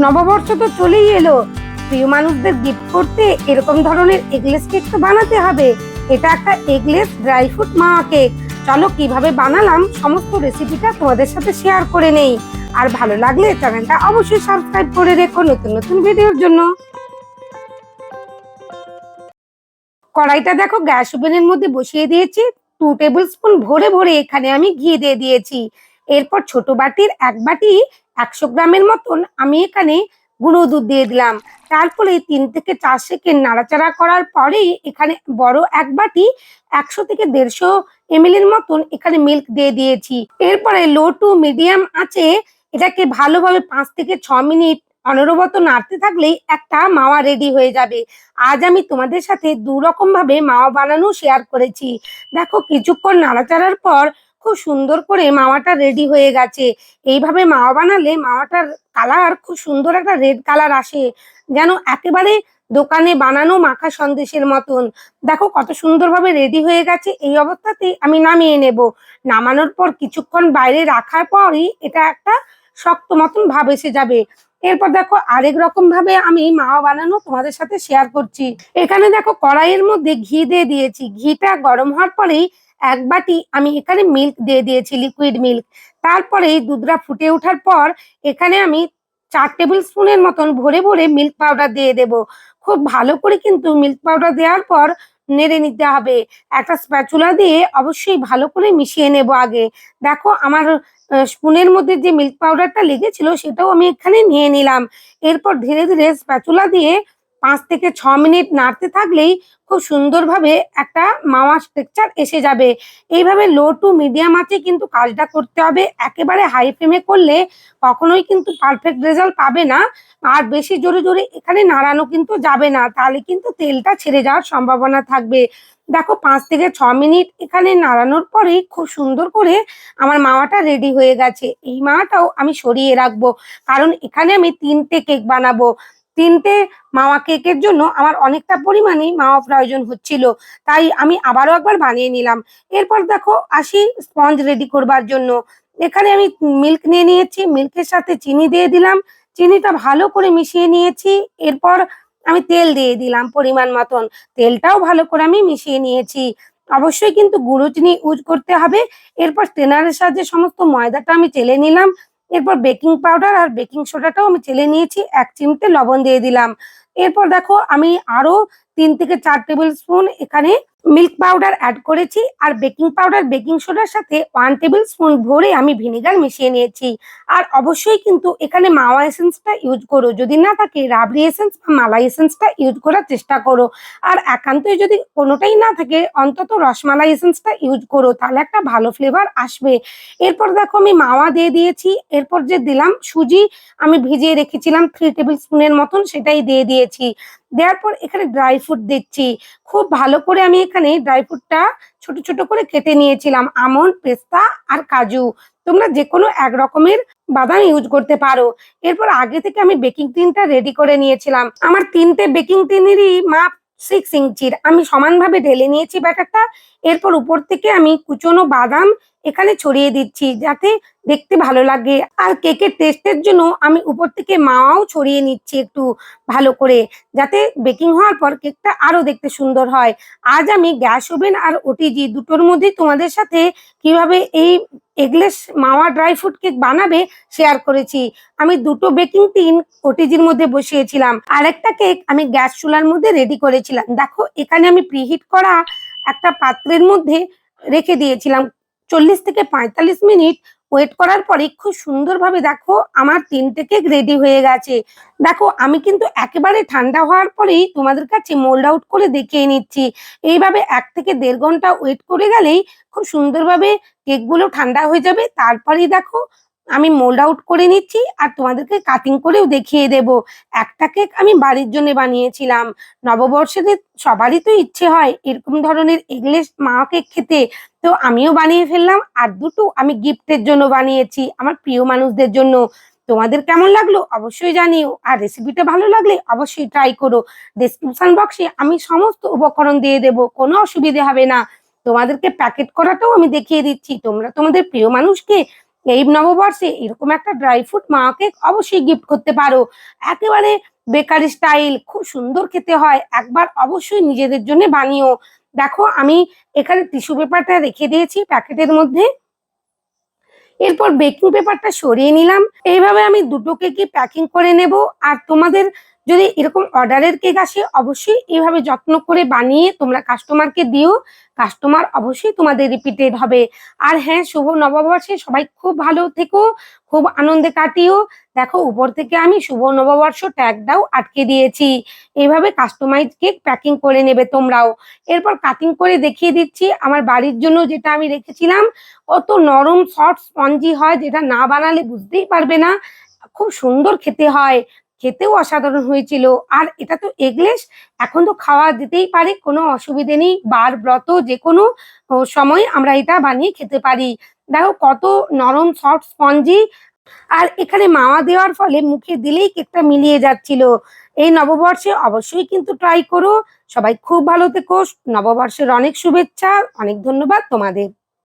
নববর্ষ তো চলেই এলো। প্রিয় মানুষদের গিফট করতে এরকম ধরনের এগলেস কেক তো বানাতে হবে। এটা একটা eggless dry fruit mawa cake চলো কীভাবে বানালাম সমস্ত রেসিপিটা তোমাদের সাথে শেয়ার করে নেই। আর ভালো লাগলে চ্যানেলটা অবশ্যই সাবস্ক্রাইব করে রেখো নতুন নতুন ভিডিওর জন্য। কড়াইটা দেখো, গ্যাস ওভেনের মধ্যে বসিয়ে দিয়েছি। টু টেবিল স্পুন ভরে ভরে এখানে আমি ঘি দিয়ে দিয়েছি। এরপর ছোট বাটির এক বাটি একশো গ্রামের মতন আমি এখানে গুঁড়ো দুধ দিয়ে দিলাম। তারপরে তিন থেকে চার সেকেন্ড নাড়াচাড়া করার পরেই এখানে বড় এক বাটি একশো থেকে দেড়শো এমএল এর মতন এখানে মিল্ক দিয়ে দিয়েছি। এরপরে লো টু মিডিয়াম আছে এটাকে ভালোভাবে পাঁচ থেকে ছ মিনিট অনবরত নাড়তে থাকলেই একটা মাওয়া রেডি হয়ে যাবে। আজ আমি তোমাদের সাথে দু রকম ভাবে মাওয়া বানানো শেয়ার করেছি। দেখো কিছুক্ষণ নাড়াচাড়ার পর খুব সুন্দর করে মাওয়াটা রেডি হয়ে গেছে। এইভাবে মাওয়া বানালে মাওয়াটার কালার খুব সুন্দর একটা রেড কালার আসে। যেন একেবারে দোকানে বানানো মাখা সন্দেশের মতন। দেখো কত সুন্দরভাবে রেডি হয়ে গেছে। এই অবস্থাতে আমি নামিয়ে নেব। নামানোর পর কিছুক্ষণ বাইরে রাখার পরই এটা একটা শক্ত মতন ভাব এসে যাবে। এরপর দেখো আরেক রকম ভাবে আমি মাওয়া বানানো তোমাদের সাথে শেয়ার করছি। এখানে দেখো কড়াইয়ের মধ্যে ঘি দিয়ে দিয়েছি। ঘিটা গরম হওয়ার পরেই এক বাটি আমি এখানে মিল্ক দিয়ে দিয়েছি লিকুইড মিল্ক তারপরে এই দুধটা ফুটে ওঠার পর এখানে আমি চার টেবিল স্পুনের মতন ভরে ভরে মিল্ক পাউডার দিয়ে দেব। খুব ভালো করে কিন্তু মিল্ক পাউডার দেওয়ার পর নেড়ে নিতে হবে। একটা স্প্যাচুলা দিয়ে অবশ্যই ভালো করে মিশিয়ে নেব আগে। দেখো আমার স্পুনের মধ্যে যে মিল্ক পাউডারটা লেগেছিল সেটাও আমি এখানে নিয়ে নিলাম। এরপর ধীরে ধীরে স্প্যাচুলা দিয়ে পাঁচ থেকে ছ মিনিট নাড়তে থাকলেই খুব সুন্দরভাবে একটা মাওয়া স্ট্রাকচার এসে যাবে। এইভাবে লো টু মিডিয়াম আছে কিন্তু কাজটা করতে হবে। একেবারে হাই ফ্লেমে করলে কখনোই কিন্তু পারফেক্ট রেজাল্ট পাবে না। আর বেশি জোরে জোরে এখানে নাড়ানো কিন্তু যাবে না, তাহলে কিন্তু তেলটা ছেড়ে যাওয়ার সম্ভাবনা থাকবে। দেখো, পাঁচ থেকে ছ মিনিট এখানে নাড়ানোর পরেই খুব সুন্দর করে আমার মাওয়াটা রেডি হয়ে গেছে। এই মাওয়াটাও আমি সরিয়ে রাখব, কারণ এখানে আমি তিনটে কেক বানাবো। তিনটে মাওয়া কেকের জন্য আমার অনেকটা পরিমাণে মাওয়া প্রয়োজন হচ্ছিল। তাই আমি আবারও একবার বানিয়ে নিলাম। এরপর দেখো, আসি স্পঞ্জ রেডি করবার জন্য। এখানে আমি মিল্ক নিয়ে নিয়েছি, মিল্কের সাথে চিনি দিয়ে দিলাম। চিনিটা ভালো করে মিশিয়ে নিয়েছি। এরপর আমি তেল দিয়ে দিলাম পরিমাণ মতন। তেলটাও ভালো করে আমি মিশিয়ে নিয়েছি। অবশ্যই কিন্তু গুঁড়ো চিনি ইউজ করতে হবে। এরপর ট্রেনারের সাহায্যে সমস্ত ময়দাটা আমি চেলে নিলাম। এরপর বেকিং পাউডার আর বেকিং সোডাটাও আমি চেলে নিয়েছি, এক চিমটে লবণ দিয়ে দিলাম। এরপর দেখো আমি আরও তিন থেকে চার টেবিল স্পুন এখানে মিল্ক পাউডার অ্যাড করেছি আর বেকিং পাউডার, বেকিং সোডার সাথে ওয়ান টেবিল স্পুন ভরে আমি ভিনেগার মিশিয়ে নিয়েছি। আর অবশ্যই কিন্তু এখানে মাওয়া এসেন্সটা ইউজ করো। যদি না থাকে, রাবড়ি এসেন্স বা মালাই এসেন্সটা ইউজ করার চেষ্টা করো। আর একান্তই যদি কোনোটাই না থাকে, অন্তত রসমালাই এসেন্সটা ইউজ করো। তাহলে একটা ভালো ফ্লেভার আসবে। এরপর দেখো আমি মাওয়া দিয়ে দিয়েছি। এরপর যে দিলাম সুজি, আমি ভিজিয়ে রেখেছিলাম থ্রি টেবিল স্পুনের মতন, সেটাই দিয়ে দিয়েছি। দেওয়ার পর এখানে ড্রাই ফ্রুট দিচ্ছি। খুব ভালো করে আমি এখানে ড্রাই ফ্রুটটা ছোট ছোট করে কেটে নিয়েছিলাম আমন্ড পেস্তা আর কাজু। তোমরা যে কোনো এক রকমের বাদাম ইউজ করতে পারো। এরপর আগে থেকে আমি বেকিং টিনটা রেডি করে নিয়েছিলাম। আমার তিনটে বেকিং টিনেরই মাপ সিক্স ইঞ্চির। আমি সমানভাবে ঢেলে নিয়েছি ব্যাটারটা। এরপর উপর থেকে আমি কুচনো বাদাম এখানে ছড়িয়ে দিচ্ছি যাতে দেখতে ভালো লাগে। আর কেকের টেস্টের জন্য আমি উপর থেকে মাওয়াও ছড়িয়ে নিচ্ছি একটু ভালো করে, যাতে বেকিং হওয়ার পর কেকটা আরও দেখতে সুন্দর হয়। আজ আমি গ্যাস ওভেন আর ওটিজি দুটোর মধ্যেই তোমাদের সাথে কীভাবে এই eggless mawa dry fruit cake বানাবে শেয়ার করেছি। আমি দুটো বেকিং টিন ওটিজির মধ্যে বসিয়েছিলাম। আর একটা কেক আমি গ্যাস চুলার মধ্যে রেডি করেছিলাম। দেখো, এখানে আমি প্রিহিট করা একটা পাত্রের মধ্যে রেখে দিয়েছিলাম। চল্লিশ থেকে পঁয়তাল্লিশ মিনিট ওয়েট করার পরে খুব সুন্দরভাবে দেখো আমার তিনটে কেক রেডি হয়ে গেছে। দেখো, আমি কিন্তু একেবারে ঠান্ডা হওয়ার পরেই তোমাদের কাছে মোল্ড আউট করে দেখিয়ে নিচ্ছি। এইভাবে এক থেকে দেড় ঘণ্টা ওয়েট করে গেলেই খুব সুন্দরভাবে কেকগুলো ঠান্ডা হয়ে যাবে। তারপরেই দেখো আমি মোল্ড আউট করে নিচ্ছি আর তোমাদেরকে কাটিং করেও দেখিয়ে দেব। একটা কেক আমি বাড়ির জন্য বানিয়েছিলাম। নববর্ষের সবারই তো ইচ্ছে হয় এরকম ধরনের এগলেস মা কেক খেতে। তো আমিও বানিয়ে ফেললাম আর দুটো আমি গিফটের জন্য বানিয়েছি আমার প্রিয় মানুষদের জন্য। তোমাদের কেমন লাগল অবশ্যই জানিও আর রেসিপিটা ভালো লাগলে অবশ্যই ট্রাই করো। ডেসক্রিপশন বক্সে আমি সমস্ত উপকরণ দিয়ে দেব, কোনো অসুবিধে হবে না। তোমাদেরকে প্যাকেট করাটাও আমি দেখিয়ে দিচ্ছি। তোমরা তোমাদের প্রিয় মানুষকে এই নববর্ষে এরকম একটা ড্রাই ফ্রুট মাকে অবশ্যই গিফট করতে পারো। একেবারে বেকারি স্টাইল খুব সুন্দর খেতে হয়। একবার অবশ্যই নিজেদের জন্য বানিও। দেখো, আমি এখানে টিস্যু পেপারটা রেখে দিয়েছি প্যাকেটের মধ্যে। এরপর বেকিং পেপারটা সরিয়ে নিলাম। এইভাবে আমি দুটো কেকই প্যাকিং করে নেব? আর তোমাদের যদি এরকম অর্ডারের কেক আসে, অবশ্যই এইভাবে যত্ন করে বানিয়ে তোমরা কাস্টমারকে দিও। কাস্টমার অবশ্যই তোমাদের রিপিটেড হবে। আর হ্যাঁ শুভ নববর্ষে সবাই খুব ভালো থেকো, খুব আনন্দে কাটিও। দেখো, উপর থেকে আমি শুভ নববর্ষ ট্যাগটাও আটকে দিয়েছি। এইভাবে কাস্টমাইজ কেক প্যাকিং করে নেবে তোমরাও। এরপর কাটিং করে দেখিয়ে দিচ্ছি, আমার বাড়ির জন্য যেটা আমি রেখেছিলাম অত নরম সফট স্পঞ্জি হয়, যেটা না বানালে বুঝতেই পারবে না। খুব সুন্দর খেতে হয়। খেতেও অসাধারণ হয়েছিল। আর এটা তো এগলেস এখন তো খাওয়া দিতেই পারে, কোনো অসুবিধে নেই, বার ব্রত যে কোনো সময় আমরা এটা বানিয়ে খেতে পারি। দেখো কত নরম সফট স্পঞ্জি, আর এখানে মাওয়া দেওয়ার ফলে মুখে দিলেই কেকটা মিলিয়ে যাচ্ছিল। এই নববর্ষে অবশ্যই কিন্তু ট্রাই করো। সবাই খুব ভালো থেকো, নববর্ষের অনেক শুভেচ্ছা, অনেক ধন্যবাদ তোমাদের।